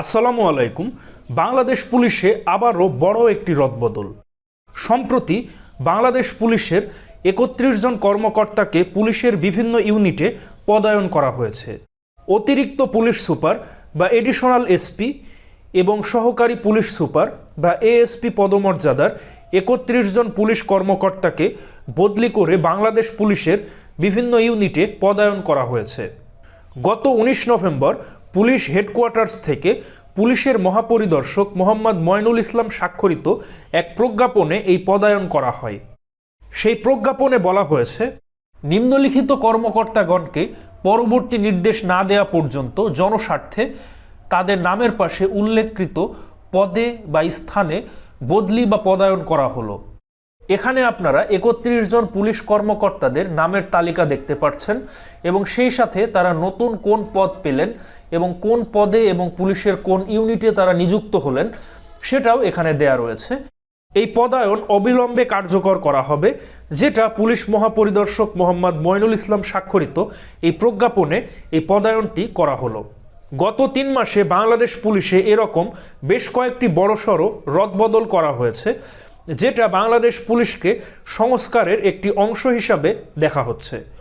আসসালামু আলাইকুম। বাংলাদেশ পুলিশে আবারও বড় একটি রদবদল। সম্প্রতি বাংলাদেশ পুলিশের একত্রিশ জন কর্মকর্তাকে পুলিশের বিভিন্ন ইউনিটে পদায়ন করা হয়েছে। অতিরিক্ত পুলিশ সুপার বা এডিশনাল এসপি এবং সহকারী পুলিশ সুপার বা এএসপি পদমর্যাদার একত্রিশ জন পুলিশ কর্মকর্তাকে বদলি করে বাংলাদেশ পুলিশের বিভিন্ন ইউনিটে পদায়ন করা হয়েছে। গত উনিশ নভেম্বর পুলিশ হেডকোয়ার্টার্স থেকে পুলিশের মহাপরিদর্শক মোহাম্মদ ময়নুল ইসলাম স্বাক্ষরিত এক প্রজ্ঞাপনে এই পদায়ন করা হয়। সেই প্রজ্ঞাপনে বলা হয়েছে, নিম্নলিখিত কর্মকর্তাগণকে পরবর্তী নির্দেশ না দেওয়া পর্যন্ত জনস্বার্থে তাদের নামের পাশে উল্লেখকৃত পদে বা স্থানে বদলি বা পদায়ন করা হলো। এখানে আপনারা একত্রিশ জন পুলিশ কর্মকর্তাদের নামের তালিকা দেখতে পাচ্ছেন এবং সেই সাথে তারা নতুন কোন পদ পেলেন এবং কোন পদে এবং পুলিশের কোন ইউনিটে তারা নিযুক্ত হলেন সেটাও এখানে দেয়া রয়েছে। এই পদায়ন অবিলম্বে কার্যকর করা হবে, যেটা পুলিশ মহাপরিদর্শক মোহাম্মদ মইনুল ইসলাম স্বাক্ষরিত এই প্রজ্ঞাপনে এই পদায়নটি করা হলো। গত তিন মাসে বাংলাদেশ পুলিশে এরকম বেশ কয়েকটি বড়সড় রদবদল করা হয়েছে। যেটা বাংলাদেশ পুলিশকে সংস্কারের একটি অংশ হিসাবে দেখা হচ্ছে।